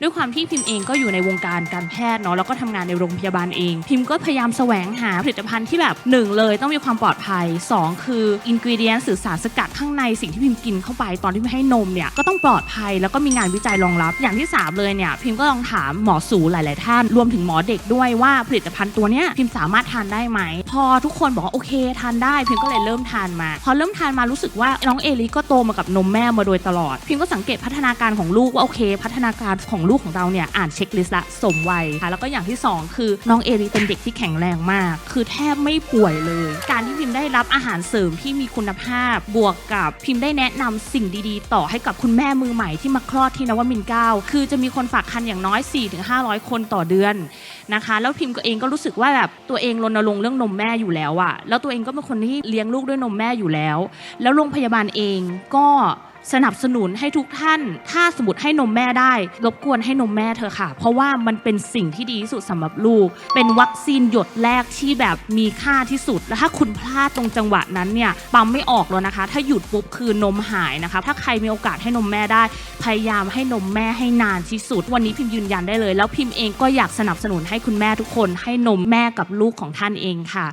ด้วยความที่พิมพ์เองก็อยู่ในวงการการแพทย์เนาะแล้วก็ทำงานในโรงพยาบาลเอง พิมพ์ก็พยายามแสวงหาผลิตภัณฑ์ที่แบบหนึ่งเลยต้องมีความปลอดภัยสองคืออินกิเดียนสื่อสารสกัดข้างในสิ่งที่พิมพ์กินเข้าไปตอนที่พิมพ์ให้นมเนี่ยก็ต้องปลอดภัยแล้วก็มีงานวิจัยรองรับ อย่างที่สามเลยเนี่ยพิมพ์ก็ลองถามหมอสูหลาย ๆ ท่านรวมถึงหมอเด็กด้วยว่าผลิตภัณฑ์ตัวเนี้ยพิมพ์สามารถทานได้ไหมพอทุกคนบอกว่าโอเคทานได้ พิมพ์ก็เลยเริ่มทานมา พอเริ่มทานมารู้สึกว่าน้องเอลิก็โตมากับนมแม่มาโดยตลอด พิมพ์ก็สังเกตพัฒนาการของลูกว่าโอเค พัฒนาการของลูกของเราเนี่ยอ่านเช็คลิสต์ละสมวัยค่ะแล้วก็อย่างที่สองคือน้องเอลิเป็นเด็กที่แข็งแรงมาก คือแทบไม่ป่วยเลย การที่พิมพ์ได้รับอาหารเสริมที่มีคุณภาพ บวกกับพิมพ์ได้แนะนำสิ่งดีๆ ต่อให้กับคุณแม่มือใหม่ที่มาคลอดที่นวมินทร์เก้าคือจะมีคนฝากคันอย่างน้อย 4-500 คนต่อเดือนนะคะ แล้วพิมพ์ก็เองก็รู้สึกว่าแบบตัวเองรณรงค์เรื่องนมแม่อยู่แล้วอะแล้วตัวเองก็เป็นคนที่เลี้ยงลูกด้วยนมแม่อยู่แล้ว แล้วโรงพยาบาลเองก็ สนับสนุนให้ทุกท่าน ถ้าสมมติให้นมแม่ได้ รบกวนให้นมแม่เธอค่ะ เพราะว่ามันเป็นสิ่งที่ดีที่สุดสำหรับลูก เป็นวัคซีนหยดแรกที่แบบมีค่าที่สุด แล้วถ้าคุณพลาดตรงจังหวะนั้นเนี่ยปั๊มไม่ออกแล้วนะคะ ถ้าหยุดปุ๊บคือนมหายนะคะ ถ้าใครมีโอกาสให้นมแม่ได้ พยายามให้นมแม่ให้นานที่สุด วันนี้พิมพ์ยืนยันได้เลย แล้วพิมพ์เองก็อยากสนับสนุนให้คุณแม่ทุกคน ให้นมแม่กับลูกของท่านเองค่ะ